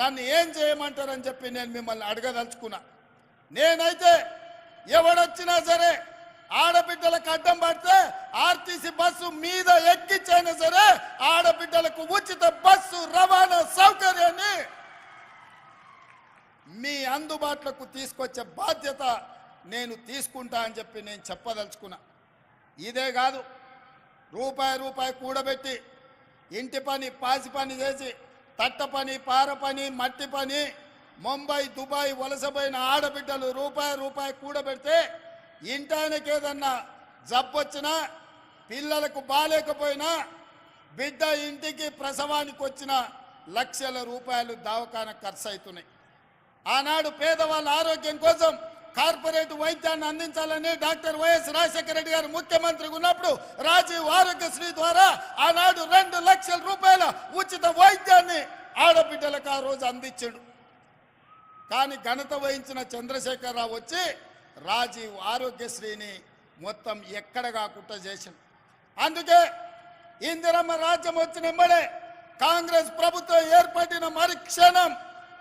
నన్ను ఏం చేయమంటారని చెప్పి నేను మిమ్మల్ని అడగదలుచుకున్నా. నేనైతే ఎవడొచ్చినా సరే ఆడబిడ్డలకు అడ్డం పడితే ఆర్టీసీ బస్సు మీద ఎక్కించైనా సరే ఆడబిడ్డలకు ఉచిత బస్సు రవాణా సౌకర్యాన్ని మీ అందుబాటులోకి తీసుకొచ్చే బాధ్యత నేను తీసుకుంటా అని చెప్పి నేను చెప్పదలుచుకున్నా. ఇదే కాదు రూపాయి రూపాయి కూడబెట్టి ఇంటి పని పాసి పని చేసి తట్ట పని పార పని మట్టి పని ముంబై దుబాయ్ వలసపోయిన ఆడబిడ్డలు రూపాయి రూపాయి కూడబెడితే ఇంటానికి ఏదన్నా జబ్బొచ్చినా పిల్లలకు బాలేకపోయినా బిడ్డ ఇంటికి ప్రసవానికి వచ్చిన లక్షల రూపాయలు దవాఖాన ఖర్చు అవుతున్నాయి ఆనాడు పేదవాళ్ళ ఆరోగ్యం కోసం కార్పొరేట్ వైద్యాన్ని అందించాలని డాక్టర్ వైఎస్ రాజశేఖర రెడ్డి గారు ముఖ్యమంత్రిగా ఉన్నప్పుడు రాజీవ్ ఆరోగ్యశ్రీ ద్వారా ఆనాడు రెండు లక్షల రూపాయల ఉచిత వైద్యాన్ని ఆడబిడ్డలకు ఆ రోజు అందించాడు. కానీ ఘనత వహించిన చంద్రశేఖరరావు వచ్చి రాజీవ్ ఆరోగ్యశ్రీని మొత్తం ఎక్కడ కాకుండా చేసిండు అందుకే ఇందిరమ్మ రాజ్యం వచ్చిన వెంబడే కాంగ్రెస్ ప్రభుత్వం ఏర్పడిన మరి క్షణం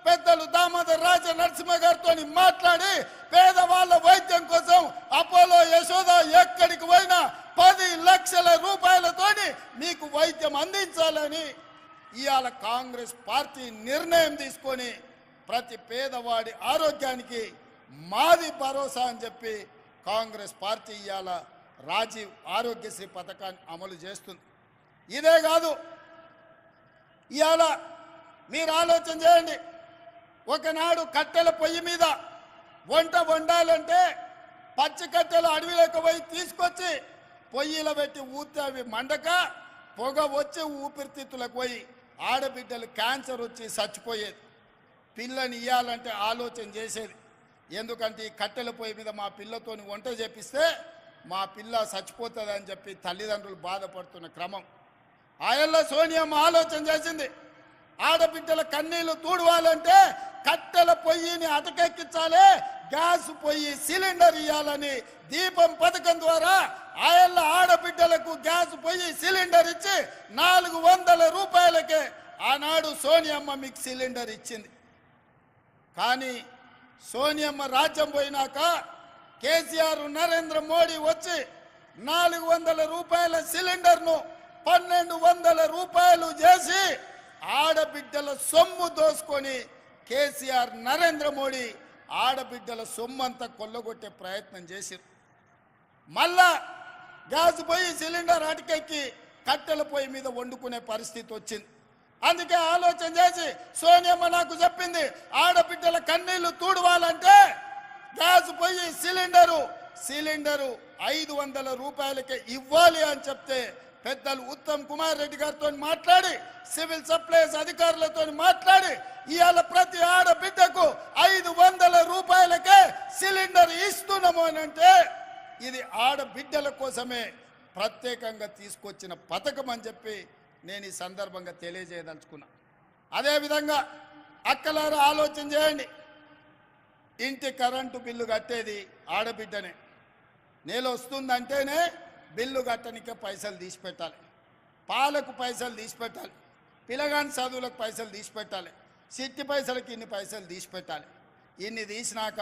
పెద్దలు దామోదర్ రాజ నరసింహ గారితో మాట్లాడి పేద పేదవాళ్ళ వైద్యం కోసం అపోలో యశోద ఎక్కడికి పోయినా పది లక్షల రూపాయలతోని మీకు వైద్యం అందించాలని ఇవాళ కాంగ్రెస్ పార్టీ నిర్ణయం తీసుకొని ప్రతి పేదవాడి ఆరోగ్యానికి మాది భరోసా అని చెప్పి కాంగ్రెస్ పార్టీ ఇవాళ రాజీవ్ ఆరోగ్యశ్రీ పథకాన్ని అమలు చేస్తుంది. ఇదే కాదు ఇవాళ మీరు ఆలోచన చేయండి. ఒకనాడు కట్టెల పొయ్యి మీద వంట వండాలంటే పచ్చి కట్టెలు అడవిలోకి పోయి తీసుకొచ్చి పొయ్యిలో పెట్టి ఊతే అవి మండక పొగ వచ్చి ఊపిరితిత్తులకు పోయి ఆడబిడ్డలు క్యాన్సర్ వచ్చి చచ్చిపోయేది. పిల్లని ఇయ్యాలంటే ఆలోచన చేసేది. ఎందుకంటే ఈ కట్టెల పొయ్యి మీద మా పిల్లతోని వంట చేపిస్తే మా పిల్ల చచ్చిపోతుంది అని చెప్పి తల్లిదండ్రులు బాధపడుతున్న క్రమం. ఆయల్లో సోనియమ్మ ఆలోచన చేసింది. ఆడబిడ్డల కన్నీళ్ళు తూడవాలంటే కట్టెల పొయ్యిని అటకెక్కించాలి గ్యాస్ పొయ్యి సిలిండర్ ఇవ్వాలని దీపం పథకం ద్వారా ఆయల్ల ఆడబిడ్డలకు గ్యాస్ పొయ్యి సిలిండర్ ఇచ్చి నాలుగు వందల రూపాయలకే ఆనాడు సోనియమ్మ మీకు సిలిండర్ ఇచ్చింది. కానీ సోనియమ్మ రాజ్యం పోయినాక కేసీఆర్ నరేంద్ర మోడీ వచ్చి నాలుగు వందల రూపాయల సిలిండర్ను పన్నెండు వందల రూపాయలు చేసి ఆడబిడ్డల సొమ్ము దోసుకొని కేసీఆర్ నరేంద్ర మోడీ ఆడబిడ్డల సొమ్ము అంతా కొల్లగొట్టే ప్రయత్నం చేశారు. మళ్ళా గ్యాస్ పొయ్యి సిలిండర్ అటకెక్కి కట్టెల పొయ్యి మీద వండుకునే పరిస్థితి వచ్చింది. అందుకే ఆలోచన చేసి సోనియమ్మ నాకు చెప్పింది ఆడబిడ్డల కన్నీళ్ళు తూడవాలంటే గ్యాస్ పొయ్యి సిలిండరు సిలిండరు ఐదు వందల రూపాయలకే ఇవ్వాలి అని చెప్తే పెద్దలు ఉత్తమ్ కుమార్ రెడ్డి గారితో మాట్లాడి సివిల్ సప్లైస్ అధికారులతో మాట్లాడి ఇవాళ ప్రతి ఆడబిడ్డకు ఐదు వందల రూపాయలకే సిలిండర్ ఇస్తున్నాము అని అంటే ఇది ఆడబిడ్డల కోసమే ప్రత్యేకంగా తీసుకొచ్చిన పథకం అని చెప్పి నేను ఈ సందర్భంగా తెలియజేయదలుచుకున్నా. అదేవిధంగా అక్కలారా ఆలోచన చేయండి. ఇంటి కరెంటు బిల్లు కట్టేది ఆడబిడ్డనే. నేల వస్తుందంటేనే బిల్లు కట్టనికే పైసలు తీసి పెట్టాలి పాలకు పైసలు తీసి పెట్టాలి పిల్లగాని చదువులకు పైసలు తీసి పెట్టాలి సిట్టి పైసలకి ఇన్ని పైసలు తీసి పెట్టాలి ఇన్ని తీసినాక